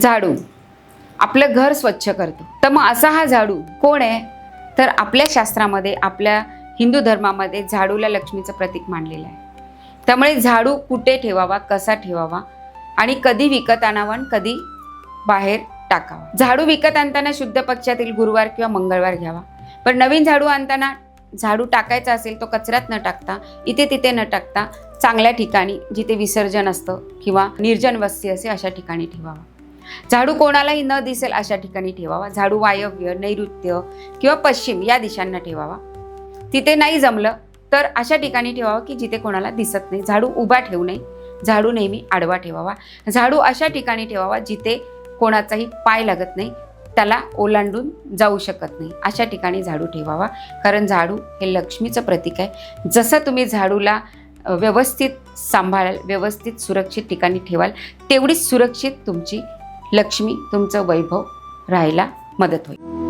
झाडू. आपलं घर स्वच्छ करतो. तर मग असा हा झाडू कोण आहे? तर आपल्या शास्त्रामध्ये आपल्या हिंदू धर्मामध्ये झाडूला लक्ष्मीचं प्रतीक मानलेलं आहे. त्यामुळे झाडू कुठे ठेवावा कसा ठेवावा आणि कधी विकत आणावा आणि कधी बाहेर टाकावा. झाडू विकत आणताना शुद्ध पक्षातील गुरुवार किंवा मंगळवार घ्यावा. पण नवीन झाडू आणताना झाडू टाकायचा असेल तो कचऱ्यात न टाकता इथे तिथे न टाकता चांगल्या ठिकाणी जिथे विसर्जन असतं किंवा निर्जन वस्ती असे अशा ठिकाणी ठेवावा. झाडू कोणालाही न दिसेल अशा ठिकाणी ठेवावा. झाडू वायव्य नैऋत्य किंवा पश्चिम या दिशांना ठेवावा. तिथे नाही जमलं तर अशा ठिकाणी ठेवावा की जिथे कोणाला दिसत नाही. झाडू उभा ठेवू नये. झाडू नेहमी आडवा ठेवावा. झाडू अशा ठिकाणी ठेवावा जिथे कोणाचाही पाय लागत नाही. त्याला ओलांडून जाऊ शकत नाही. अशा ठिकाणी झाडू ठेवावा. कारण झाडू हे लक्ष्मीचं प्रतीक आहे. जसं तुम्ही झाडूला व्यवस्थित सांभाळाल व्यवस्थित सुरक्षित ठिकाणी ठेवाल तेवढीच सुरक्षित तुमची लक्ष्मी तुमचं वैभव राहायला मदत होईल.